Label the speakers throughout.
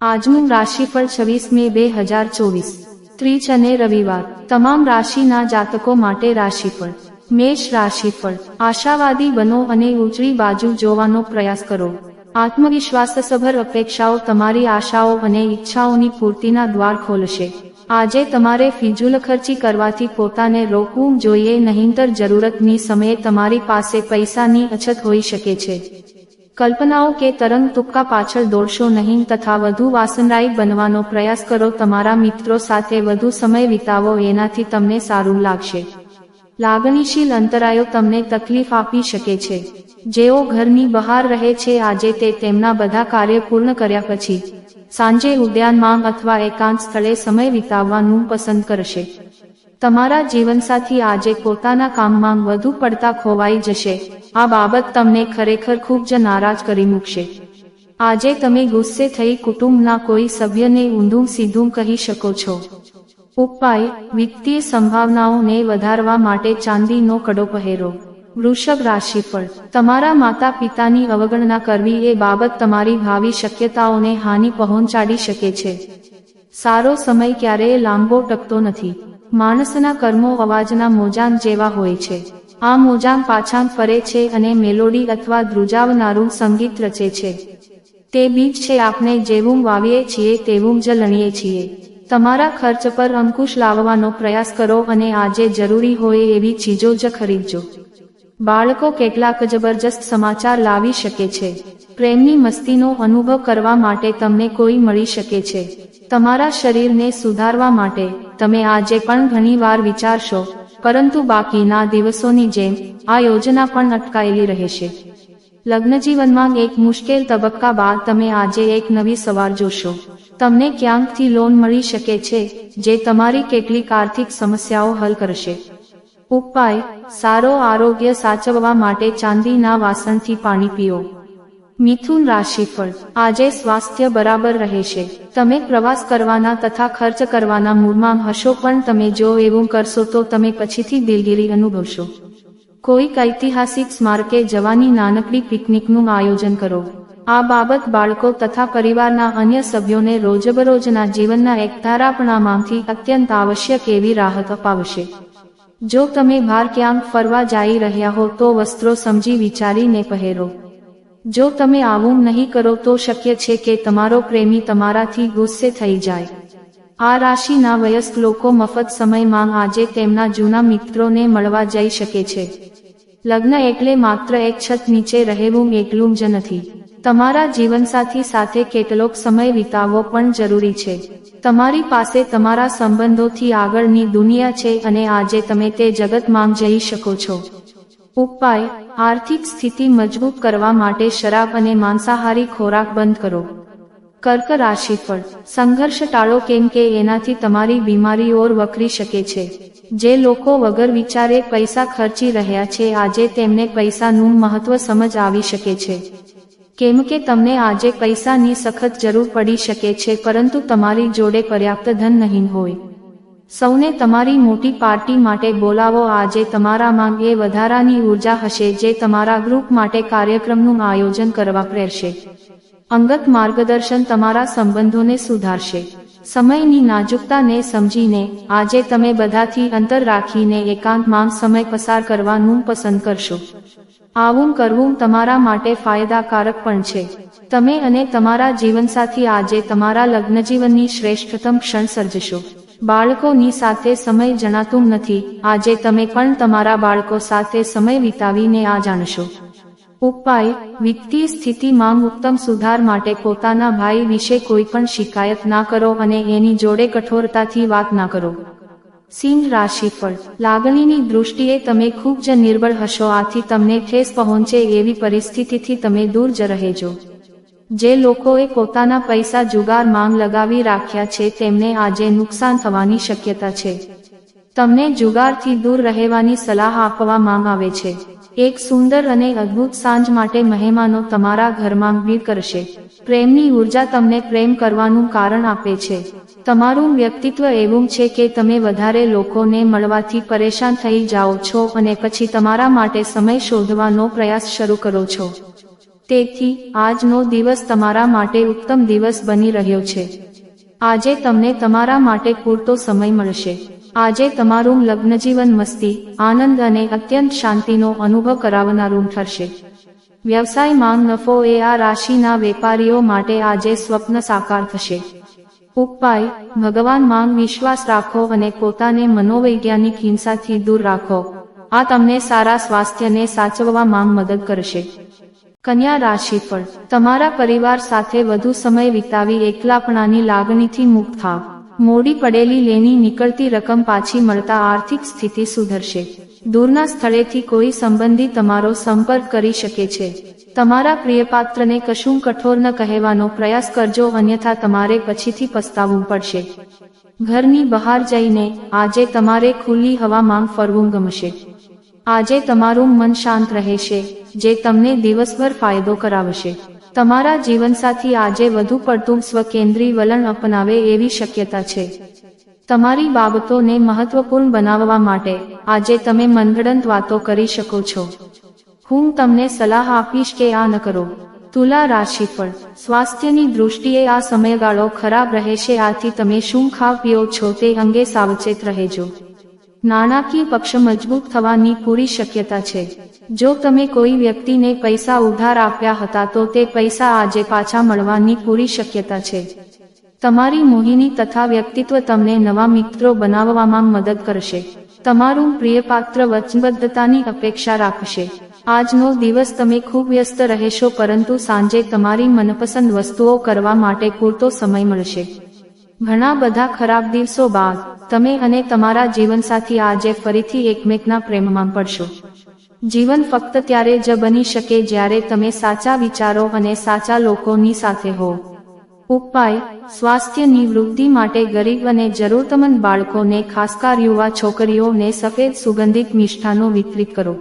Speaker 1: આજનું રાશિફળ છવ્વીસ મે બે હજાર ચોવીસ. ત્રીજ અને રવિવાર, તમામ રાશિના જાતકો માટે રાશિફળ. મેષ રાશિફળ, આશાવાદી બનો અને ઉજળી બાજુ જોવાનો પ્રયાસ કરો. આત્મવિશ્વાસસભર અપેક્ષાઓ તમારી આશાઓ અને ઈચ્છાઓની પૂર્તિના દ્વાર ખોલશે. આજે તમારે ફિજુલ ખર્ચી કરવાથી પોતાને રોકવું જોઈએ, નહીંતર જરૂરતની સમયે તમારી પાસે પૈસાની અછત હોઈ શકે છે. કલ્પનાઓ કે તરંગ તુક્કા પાછળ દોડશો નહીં તથા વધુ વાસનરાય બનવાનો પ્રયાસ કરો તમારા મિત્રો સાથે વધુ સમય વિતાવો એનાથી તમને સારું લાગશે. લાગણીશીલ અંતરાયો તમને તકલીફ આપી શકે છે. જેઓ ઘરની બહાર રહે છે આજે તે તેમના બધા કાર્ય પૂર્ણ કર્યા પછી, સાંજે ઉદ્યાનમાં અથવા એકાંત સ્થળે સમય વિતાવવાનું પસંદ કરશે. તમારા જીવનસાથી આજે પોતાના કામમાં વધુ પડતા ખોવાઈ જશે. આ બાબત તમને ખરેખર ખૂબ જ નારાજ કરી મૂકશે. આજે તમે ગુસ્સે થઈ કુટુંબના કોઈ સભ્યને ઊંધું સીધું કહી શકો છો. ઉપાય, વિત્તીય સંભાવનાઓને વધારવા માટે ચાંદીનો કડો પહેરો. વૃષભ રાશિફળ. તમારા માતા પિતાની અવગણના કરવી એ બાબત તમારી ભાવિ શક્યતાઓને હાનિ પહોંચાડી શકે છે. સારો સમય ક્યારેય લાંબો ટકતો નથી. માણસના કર્મો અવાજના મોજાન જેવા હોય છે. આ મોજાન પાછાં ફરે છે અને મેલોડી અથવા ધ્રુજાવનારું સંગીત રચે છે. તે બીજ છે આપણે જેવું વાવીએ છીએ તેવું જ લણીએ છીએ. તમારા ખર્ચ પર અંકુશ લાવવાનો પ્રયાસ કરો અને આજે જરૂરી હોય એવી ચીજો જ ખરીદજો. બાળકો કેટલાક જબરજસ્ત સમાચાર લાવી શકે છે. પ્રેમની મસ્તીનો અનુભવ કરવા માટે તમને કોઈ મળી શકે છે. તમારા શરીરને સુધારવા માટે તમે આજે પણ ઘણીવાર વિચારશો, પરંતુ બાકીના દિવસોની જેમ આ યોજના પણ અટકાયેલી રહેશે. લગ્નજીવનમાં એક મુશ્કેલ તબક્કા બાદ તમે આજે એક નવી સવાર જોશો. તમને ક્યાંકથી લોન મળી શકે છે, જે તમારી કેટલીક આર્થિક સમસ્યાઓ હલ કરશે. ઉપાય, સારો આરોગ્ય સાચવવા માટે ચાંદીના વાસણથી પાણી પીઓ. મિથુન રાશિફળ. આજે સ્વાસ્થ્ય બરાબર રહેશે. તમે પ્રવાસ કરવાના તથા ખર્ચ કરવાના મૂડમાં હશો પણ તમે જો એવું કરશો તો તમે પછીથી દિલગીરી અનુભવશો. કોઈક ઐતિહાસિક સ્મારકે જવાની નાનકડી પિકનિકનું આયોજન કરો. આ બાબત બાળકો તથા પરિવારના અન્ય સભ્યોને રોજબરોજના જીવનના એકધારાપણામાંથી અત્યંત આવશ્યક એવી રાહત અપાવશે. જો તમે બહાર ક્યાંક ફરવા જઈ રહ્યા હો તો વસ્ત્રો સમજી વિચારીને પહેરો. જો તમે આવું નહીં કરો તો શક્ય છે કે તમારો પ્રેમી તમારાથી ગુસ્સે થઈ જાય. આ રાશિના વયસ્ક લોકો મફત સમયમાં આજે તેમના જૂના મિત્રોને મળવા જઈ શકે છે. લગ્ન એટલે માત્ર એક છત નીચે રહેવું એકલું જ નથી. તમારા જીવનસાથી સાથે કેટલોક સમય વિતાવવો પણ જરૂરી છે. તમારી પાસે તમારા સંબંધોથી આગળની દુનિયા છે અને આજે તમે તે જગતમાં જઈ શકો છો. ઉપાય, આર્થિક સ્થિતિ મજબૂત કરવા માટે શરાબ અને માંસાહારી ખોરાક બંધ કરો. કર્ક રાશિફળ. સંઘર્ષ ટાળો કેમ કે એનાથી તમારી બીમારીઓ વકરી શકે છે. જે લોકો વગર વિચારે પૈસા ખર્ચી રહ્યા છે, આજે તેમને પૈસાનું મહત્વ સમજ આવી શકે છે. કેમ કે તમને આજે પૈસાની સખત જરૂર પડી શકે છે, પરંતુ તમારી જોડે પર્યાપ્ત ધન નહીં હોય. સૌને તમારી મોટી પાર્ટી માટે બોલાવો. આજે તમારામાં એ વધારાની ઊર્જા હશે જે તમારા ગ્રુપ માટે કાર્યક્રમનું આયોજન કરવા પ્રેરશે અંગત માર્ગદર્શન તમારા સંબંધોને સુધારશે. સમયની નાજુકતાને સમજીને, આજે તમે બધાથી અંતર રાખીને એકાંતમાં સમય પસાર કરવાનું પસંદ કરશો. આવું કરવું તમારા માટે ફાયદાકારક પણ છે. તમે અને તમારા જીવનસાથી આજે તમારા લગ્નજીવનની શ્રેષ્ઠતમ ક્ષણ સર્જશો. બાળકોની સાથે સમય જણાતું નથી. આજે તમે પણ તમારા બાળકો સાથે સમય વિતાવીને આ જાણશો. ઉપાય, વિત્તીય સ્થિતિમાં ઉત્તમ સુધાર માટે પોતાના ભાઈ વિશે કોઈ પણ શિકાયત ના કરો અને એની જોડે કઠોરતાથી વાત ના કરો. સિંહ પર લાગણીની દૃષ્ટિએ તમે ખૂબ જ નિર્બળ હશો, આથી તમને ઠેસ પહોંચે એવી પરિસ્થિતિથી તમે દૂર જ રહેજો. જે લોકોએ પોતાના પૈસા જુગાર માંગ લગાવી રાખ્યા છે તેમને આજે નુકસાન થવાની શક્યતા છે. તમને જુગારથી દૂર રહેવાની સલાહ આપવામાં આવે છે. એક સુંદર અને અદ્ભુત સાંજ માટે મહેમાનો તમારા ઘરમાં ભીડ કરશે. પ્રેમની ઊર્જા તમને પ્રેમ કરવાનું કારણ આપે છે. તમારું વ્યક્તિત્વ એવું છે કે તમે વધારે લોકોને મળવાથી પરેશાન થઈ જાઓ છો અને પછી તમારા માટે સમય શોધવાનો પ્રયાસ શરૂ કરો છો. તેથી, આજનો દિવસ તમારા માટે ઉત્તમ દિવસ બની રહ્યો છે. આજે તમને તમારા માટે પૂરતો સમય મળશે. આજે તમારું લગ્નજીવન મસ્તી, આનંદ અને અત્યંત શાંતિનો અનુભવ કરાવનારું ઠરશે. વ્યવસાયમાં નફો એ આ રાશિના વેપારીઓ માટે આજે સ્વપ્ન સાકાર થશે. ઉપાય ભગવાન માંગ વિશ્વાસ રાખો અને પોતાને મનોવૈજ્ઞાનિક હિંસાથી દૂર રાખો. આ તમને સારા સ્વાસ્થ્યને સાચવવામાં મદદ કરશે. કન્યા રાશિ પર તમારા પરિવાર સાથે વધુ સમય વિતાવી એકલાપણાની લાગણીથી મુક્ત થાવ. મોડી પડેલી લેની નીકળતી રકમ પાછી મળતા આર્થિક સ્થિતિ સુધરશે. દૂરના સ્થળેથી કોઈ સંબંધી તમારો સંપર્ક કરી શકે છે. તમારા પ્રિયપાત્રને કશું કઠોર ન કહેવાનો પ્રયાસ કરજો, અન્યથા તમારે પછીથી પસ્તાવવું પડશે. ઘરની બહાર જઈને આજે તમારે ખુલ્લી હવામાં ફરવું ગમશે. આજે તમારું મન શાંત રહેશે, જે તમને દિવસભર ફાયદો કરાવશે. તમારા જીવનસાથી આજે વધુ પડતું સ્વકેન્દ્રી વલણ અપનાવે એવી શક્યતા છે. તમારી બાબતોને મહત્વપૂર્ણ બનાવવા માટે આજે તમે મનગડંત વાતો કરી શકો છો. હું તમને સલાહ આપીશ કે આ ન કરો. તુલા રાશિ પર સ્વાસ્થ્યની દૃષ્ટિએ આ સમયગાળો ખરાબ રહેશે, આથી તમે શું ખાવ પીઓ છો તે અંગે સાવચેત રહેજો. નાણાકીય પક્ષ મજબૂત થવાની પૂરી શક્યતા છે. જો તમે કોઈ વ્યક્તિને પૈસા ઉધાર આપ્યા હતા તો તે પૈસા આજે પાછા મળવાની પૂરી શક્યતા છે. તમારી મોહિની તથા વ્યક્તિત્વ તમને નવા મિત્રો બનાવવામાં મદદ કરશે. તમારું પ્રિયપાત્ર વચનબદ્ધતાની અપેક્ષા રાખશે. આજનો દિવસ તમે ખૂબ વ્યસ્ત રહેશો પરંતુ સાંજે તમારી મનપસંદ વસ્તુઓ કરવા માટે પૂરતો સમય મળશે. ઘણા બધા ખરાબ દિવસો બાદ, તમે અને તમારા જીવનસાથી આજે ફરીથી એકમેકના પ્રેમમાં પડશો. જીવન ફક્ત ત્યારે જ બની શકે જ્યારે તમે સાચા વિચારો અને સાચા લોકોની સાથે હો. ઉપાય સ્વાસ્થ્યની વૃદ્ધિ માટે ગરીબ અને જરૂરતમંદ બાળકોને ખાસકાર યુવા છોકરીઓને સફેદ સુગંધિત મિષ્ઠાનો વિતરિત કરો.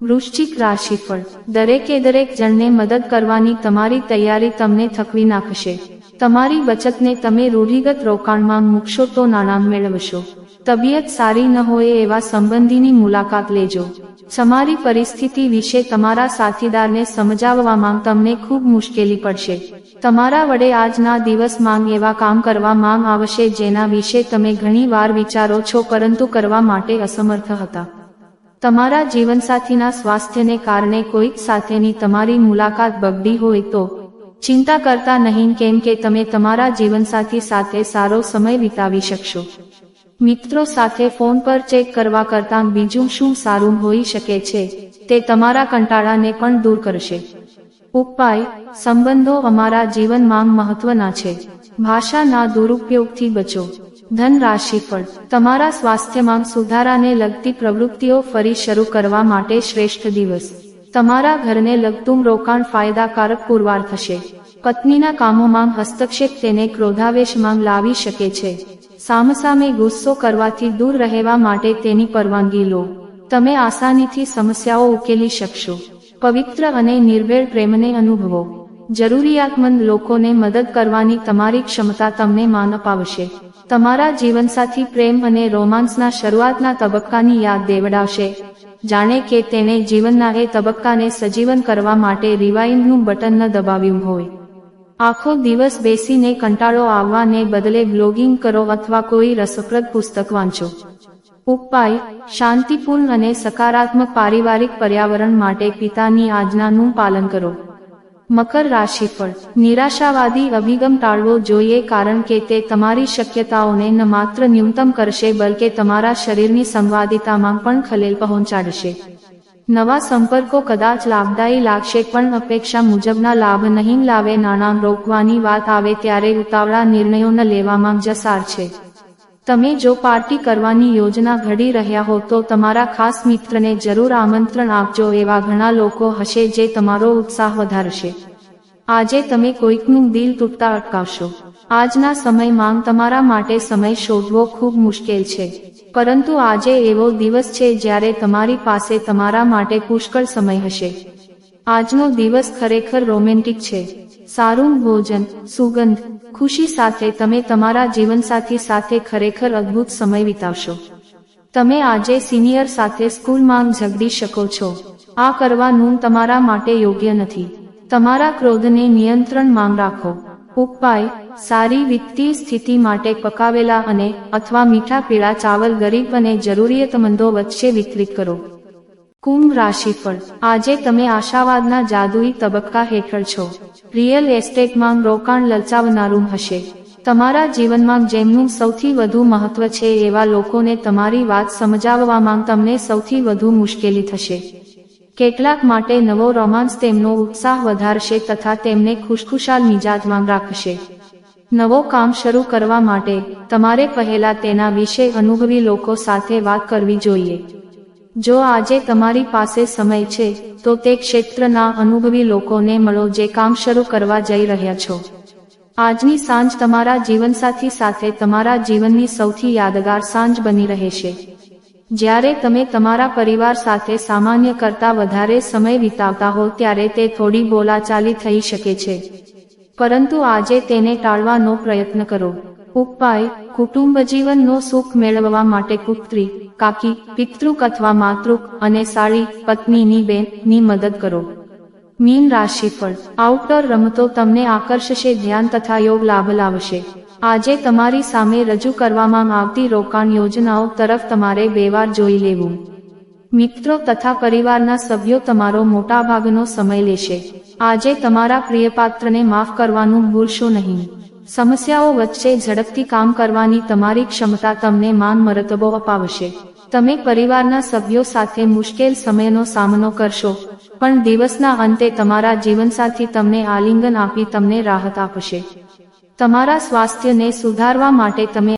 Speaker 1: વૃશ્ચિક રાશિફળ, દરેકે દરેક જણને મદદ કરવાની તમારી તૈયારી તમને થકવી નાખશે. તમારી બચતને તમે રૂઢિગત રોકાણમાં મૂકશો તો નાણાં મેળવશો. તબિયત સારી ન હોય એવા સંબંધીની મુલાકાત લેજો. તમારી પરિસ્થિતિ વિશે તમારા સાથીદારને સમજાવવામાં તમને ખૂબ મુશ્કેલી પડશે. તમારા વડે આજના દિવસ માંગ એવા કામ કરવા માંગ આવશે જેના વિશે તમે ઘણી વાર વિચારો છો પરંતુ કરવા માટે અસમર્થ હતા. તમારા જીવનસાથીના સ્વાસ્થ્યને કારણે કોઈક સાથેની તમારી મુલાકાત બગડી હોય તો ચિંતા કરતા નહીં કેમ કે તમે તમારા જીવનસાથી સાથે સારો સમય વિતાવી શકશો. મિત્રો સાથે ફોન પર ચેક કરવા કરતાં બીજું શું સારું હોઈ શકે છે, તે તમારા કંટાળાને પણ દૂર કરશે. ઉપાય, સંબંધો અમારા જીવનમાં મહત્વના છે. ભાષાના દુરુપયોગથી બચો. ધન પણ તમારા સ્વાસ્થ્યમાં સુધારાને લગતી પ્રવૃત્તિઓ ફરી શરૂ કરવા માટે શ્રેષ્ઠ દિવસ. તમારા ઘરને લગતું રોકાણ ફાયદાકારક પુરવાર થશે. પત્નીના કામોમાં હસ્તક્ષેપ તેને ક્રોધાવેશમાં લાવી શકે છે. સામસામે ગુસ્સો કરવાથી દૂર રહેવા માટે તેની પરવાનગી લો. તમે આસાનીથી સમસ્યાઓ ઉકેલી શકશો. પવિત્ર અને નિર્ભેળ પ્રેમને અનુભવો. જરૂરિયાતમંદ લોકોને મદદ કરવાની તમારી ક્ષમતા તમને માન અપાવશે. તમારા જીવનસાથી પ્રેમ અને રોમાન્સના શરૂઆતના તબક્કાની યાદ દેવડાવશે. જાણે કે તેણે જીવનના એ તબક્કાને સજીવન કરવા માટે રિવાઇન્ડનું બટન ન દબાવ્યું હોય. આખો દિવસ બેસીને કંટાળો આવવાને બદલે બ્લોગિંગ કરો અથવા કોઈ રસપ્રદ પુસ્તક વાંચો. ઉપાય, શાંતિપૂર્ણ અને સકારાત્મક પારિવારિક પર્યાવરણ માટે પિતાની આજ્ઞાનું પાલન કરો. મકર રાશિ રાશિફળ નિરાશાવાદી અભિગમ ટાળવો જોઈએ કારણ કે તે તમારી શક્યતાઓને ન માત્ર ન્યૂનતમ કરશે બલકે તમારા શરીરની સંવાદિતામાં પણ ખલેલ પહોંચાડશે. નવા સંપર્કો કદાચ લાભદાયી લાગશે પણ અપેક્ષા મુજબના લાભ નહીં લાવે નાણાં રોકવાની વાત આવે ત્યારે ઉતાવળા નિર્ણયો ન લેવામાં જસાર છે. તમે જો પાર્ટી કરવાની યોજના ઘડી રહ્યા હો તો તમારા ખાસ મિત્રને જરૂર આમંત્રણ આપજો એવા ઘણા લોકો હશે જે તમારો ઉત્સાહ વધારશે. આજે તમે કોઈકનું દિલ તૂટતા અટકાવશો. આજના સમયમાં તમારા માટે સમય શોધવો ખૂબ મુશ્કેલ છે. પરંતુ આજે એવો દિવસ છે જ્યારે તમારી પાસે તમારા માટે પુષ્કળ સમય હશે. આજનો દિવસ ખરેખર રોમેન્ટિક છે. સારું ભોજન, સુગંધ, ખુશી સાથે તમે તમારા જીવનસાથી સાથે ખરેખર અદ્ભુત સમય વિતાવશો. તમે આજે સિનિયર સાથે સ્કૂલમાં ઝઘડી શકો છો. આ કરવાનું તમારા માટે યોગ્ય નથી. તમારા ક્રોધને નિયંત્રણમાં રાખો. ઉપાય, સારી વિત્તીય સ્થિતિ માટે પકાવેલા અને અથવા મીઠા પીળા ચાવલ ગરીબ અને જરૂરિયાતમંદો વચ્ચે વિતરિત કરો. કુંભ રાશિફળ. આજે તમે આશાવાદના જાદુઈ તબક્કા હેઠળ છો. રિયલ એસ્ટેટમાં રોકાણ લલચાવનારું હશે. તમારા જીવનમાં જેમનું સૌથી વધુ મહત્વ છે એવા લોકોને તમારી વાત સમજાવવામાં તમને સૌથી વધુ મુશ્કેલી થશે. કેટલાક માટે નવો રોમાન્સ તેમનો ઉત્સાહ વધારશે તથા તેમને ખુશખુશાલ મિજાજમાં રાખશે. નવો કામ શરૂ કરવા માટે તમારે પહેલા તેના વિશે અનુભવી લોકો સાથે વાત કરવી જોઈએ. જો આજે તમારી પાસે સમય છે, તો તે ક્ષેત્રના અનુભવી લોકોને મળો જે કામ શરૂ કરવા જઈ રહ્યા છો. આજની સાંજ તમારા જીવનસાથી સાથે તમારા જીવનની સૌથી યાદગાર સાંજ બની રહેશે. જ્યારે તમે તમારા પરિવાર સાથે સામાન્ય કરતા વધારે સમય વિતાવતા હો, ત્યારે તે થોડી બોલાચાલી થઈ શકે છે. પરંતુ આજે તેને ટાળવાનો પ્રયત્ન કરો. ઉપાય કુટુંબ જીવનનો સુખ મેળવવા માટે પુત્રી કાકી પિતૃક અથવા માતૃક અને સાળી પત્નીની બેનની મદદ કરો. મીન રાશિફળ આઉટડોર રમતો તમને આકર્ષશે, ધ્યાન તથા યોગ લાભ લાવશે. આજે તમારી સામે રજૂ કરવામાં આવતી રોકાણ યોજનાઓ તરફ તમારે બે વાર જોઈ લેવું. મિત્રો તથા પરિવારના સભ્યો તમારો મોટાભાગનો સમય લેશે. આજે તમારા પ્રિયપાત્રને માફ કરવાનું ભૂલશો નહીં. સમસ્યાઓ વચ્ચે ઝડપથી કામ કરવાની તમારી ક્ષમતા તમને માન મરતબો અપાવશે. તમે પરિવારના સભ્યો સાથે મુશ્કેલ સમયનો સામનો કરશો, પણ દિવસના અંતે તમારા જીવનસાથી તમને આલિંગન આપી તમને રાહત આપશે. તમારા સ્વાસ્થ્યને સુધારવા માટે તમે